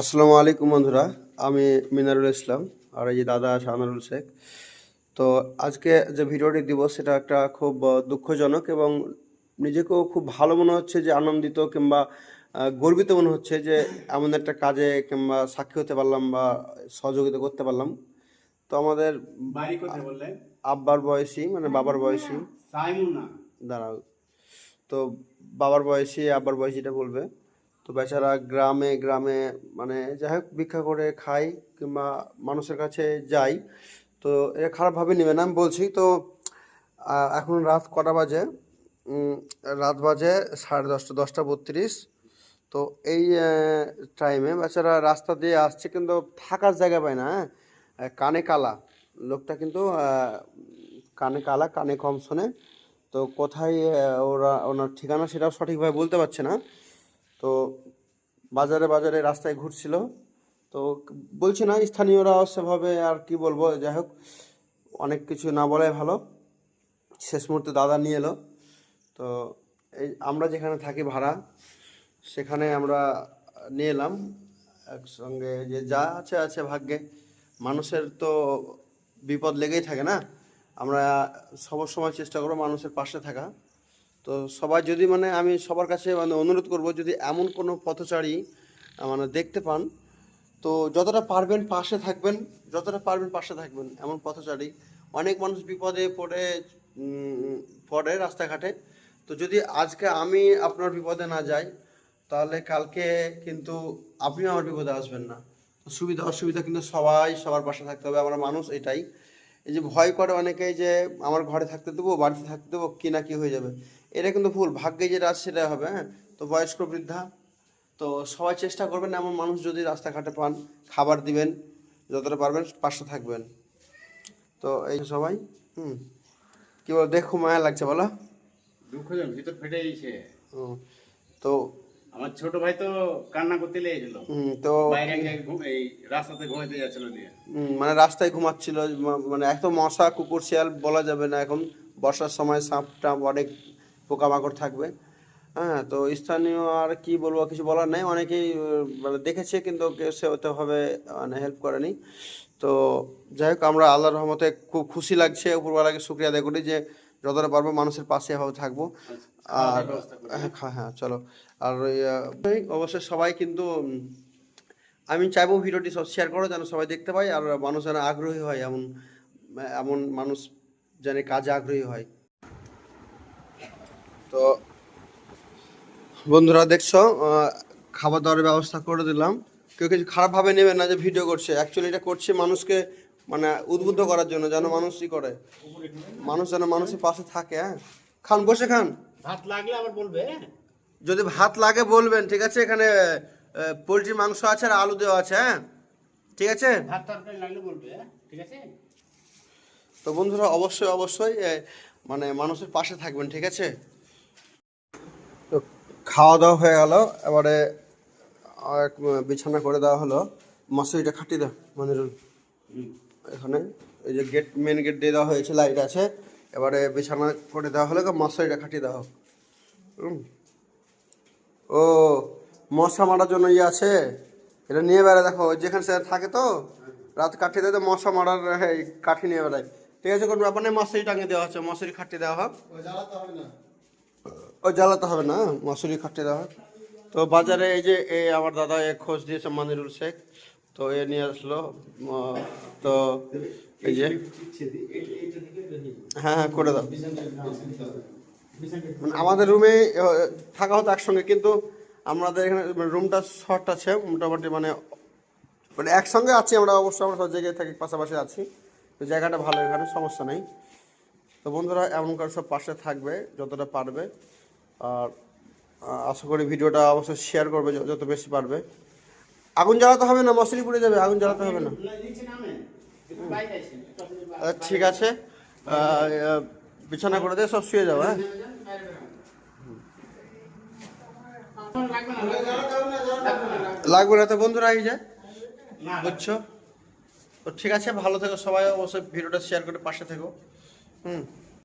আসসালামু আলাইকুম বন্ধুরা আমি মিনারুল ইসলাম আর এই যে দাদা আছে আনারুল শেখ। তো আজকে যে ভিডিওটি দিব সেটা একটা খুব দুঃখজনক এবং নিজেকেও খুব ভালো মনে হচ্ছে যে আনন্দিত কিংবা গর্বিত মনে হচ্ছে যে এমন একটা কাজে কিংবা সাক্ষী হতে পারলাম বা সহযোগিতা করতে পারলাম। তো আমাদের আব্বার বয়সী মানে বাবার বয়সী। দাঁড়াও। তো বাবার বয়সী আব্বার বয়সীটা বলবে। তো বেচারা গ্রামে গ্রামে মানে যাই হোক ভিক্ষা করে খাই কিংবা মানুষের কাছে যাই তো এটা খারাপভাবে নেবে না, আমি বলছি। তো এখন রাত কটা বাজে? রাত বাজে সাড়ে দশটা দশটা বত্রিশ। তো এই টাইমে বেচারা রাস্তা দিয়ে আসছে কিন্তু থাকার জায়গা পায় না হ্যাঁ? কানে কালা। লোকটা কিন্তু কানে কালা, কানে কম শোনে। তো কোথায় ওরা, ওনার ঠিকানা সেটাও সঠিকভাবে বলতে পারছে না। তো বাজারে বাজারে রাস্তায় ঘুরছিল। তো বলছে না, স্থানীয়রা সেভাবে আর কি বলব, যাই হোক, অনেক কিছু না বলাই ভালো। শেষ মুহূর্তে দাদা নিয়ে এলো। তো এই আমরা যেখানে থাকি ভাড়া, সেখানে আমরা নিয়ে এলাম। একসঙ্গে যে যা আছে আছে ভাগ্যে। মানুষের তো বিপদ লেগেই থাকে না? আমরা সব সময় চেষ্টা করব মানুষের পাশে থাকা। তো সবাই যদি মানে আমি সবার কাছে মানে অনুরোধ করব, যদি এমন কোনো পথচারী মানে দেখতে পান, তো যতটা পারবেন পাশে থাকবেন, যতটা পারবেন পাশে থাকবেন এমন পথচারী। অনেক মানুষ বিপদে পড়ে পড়ে রাস্তাঘাটে। তো যদি আজকে আমি আপনার বিপদে না যাই, তাহলে কালকে কিন্তু আপনিও আমার বিপদে আসবেন না। সুবিধা, অসুবিধা কিন্তু সবাই সবার পাশে থাকতে হবে, আমরা মানুষ এটাই। এই যে ভয় করে অনেকেই যে, আমার ঘরে থাকতে দেবো, বাড়িতে থাকতে দেবো, কি না কি হয়ে যাবে? এটা কিন্তু ভুল ভাগ্যে যেটা আছে সেটা হবে হ্যাঁ? তো বয়স্ক বৃদ্ধা তো সবাই চেষ্টা করবেন এমন মানুষ যদি রাস্তাঘাটে পান খাবার দিবেন যতটা পারবেন পাশে থাকবেন। তো এই সবাই হুম কি বল দেখো মায়া লাগছে বলো। দুঃখজন ভিতর ফেটে গেছে। তো আমার ছোট ভাই তো কান্না করতে লেগেছিল তো এই রাস্তাতে ঘুমাইতে যাচ্ছিল হুম, মানে রাস্তায় ঘুমাচ্ছিল মানে এত মশা কুকুর শিয়াল বলা যাবে না এখন। বর্ষার সময় সাপ টাপ অনেক পোকামাকড় থাকবে। হ্যাঁ তো স্থানীয় আর কি বলব কিছু বলার নেই। অনেকেই মানে দেখেছে কিন্তু কেউ সে ওইভাবে মানে হেল্প করেনি। তো যাই হোক আমরা আল্লাহর রহমতে খুব খুশি লাগছে। উপরওয়ালাকে শুক্রিয়া আদায় করি যে যতটা পারব মানুষের পাশে এভাবে থাকব। আর হ্যাঁ হ্যাঁ চলো। আর অবশ্যই সবাই কিন্তু আমি চাইব ভিডিওটি সব শেয়ার করো যেন সবাই দেখতে পায়। আর মানুষ যেন আগ্রহী হয় এমন এমন মানুষ যেন কাজে আগ্রহী হয়। তো বন্ধুরা দেখছ খাবার দাবারের ব্যবস্থা করে দিলাম। কেউ কিছু খারাপভাবে নেবে না যে ভিডিও করছে। অ্যাকচুয়ালি এটা করছে মানুষকে মানে উদ্বুদ্ধ করার জন্য যেন মানুষ মানুষই করে। মানুষ যেন মানুষের পাশে থাকে হ্যাঁ? খান বসে খান। ভাত লাগলে আবার বলবে যদি ভাত লাগে বলবেন ঠিক আছে? এখানে পোলট্রি মাংস আছে আর আলু দেওয়া আছে হ্যাঁ? ঠিক আছে? ভাত তরকারি লাগলে বলবে ঠিক আছে? তো বন্ধুরা অবশ্যই অবশ্যই মানে মানুষের পাশে থাকবেন ঠিক আছে? খাওয়া দাওয়া হয়ে গেল। এবারে বিছানা করে দেওয়া হলো। মশারিটা খাটিয়ে দাও, মনিরুল। এখানে এই যে গেট মেন গেট দিয়ে দেওয়া হয়েছে লাইট আছে। এবারে বিছানা করে দেওয়া হলো, মশারিটা খাটিয়ে দেওয়া হোক। ও, মশা মারার জন্য ইয়ে আছে? এটা নিয়ে বেড়ায়, দেখো যেখানে সে থাকে তো, রাত কাটিয়ে দেয় তো মশা মারার কাঠি নিয়ে বেড়ায়। ঠিক আছে, কোনো ব্যাপার নেই, মশারি টাঙিয়ে দেওয়া হচ্ছে, মশারি খাটিয়ে দেওয়া হোক। ও জ্বালাতে হবে না মশারি খাটিয়ে দেওয়া তো বাজারে এই যে এই আমার দাদা এ খোঁজ দিয়েছে মানিরুল শেখ, তো এ নিয়ে আসলো তো এই যে হ্যাঁ হ্যাঁ করে দাও। মানে আমাদের রুমে থাকা হতো একসঙ্গে, কিন্তু আমাদের এখানে রুমটা শর্ট আছে, মোটামুটি মানে মানে একসঙ্গে আছি আমরা অবশ্যই আমরা সব জায়গায় থাকি, পাশাপাশি আছি। তো জায়গাটা ভালো, এখানে সমস্যা নেই। তো বন্ধুরা এমন করে সব পাশে থাকবে, যতটা পারবে। আর আশা করি ভিডিওটা অবশ্যই শেয়ার করবে যত- বেশি পারবে। আগুন জ্বালাতে হবে না? মশারি পুড়ে যাবে আগুন জ্বালাতে হবে না? ঠিক আছে। বিছানা করে দিয়ে সব শুয়ে যাও হ্যাঁ? লাগবে না, তো বন্ধুরা এই। না, বুঝছ? তো ঠিক আছে ভালো থেকো সবাই অবশ্যই ভিডিওটা শেয়ার করে পাশে থেকো। হুম।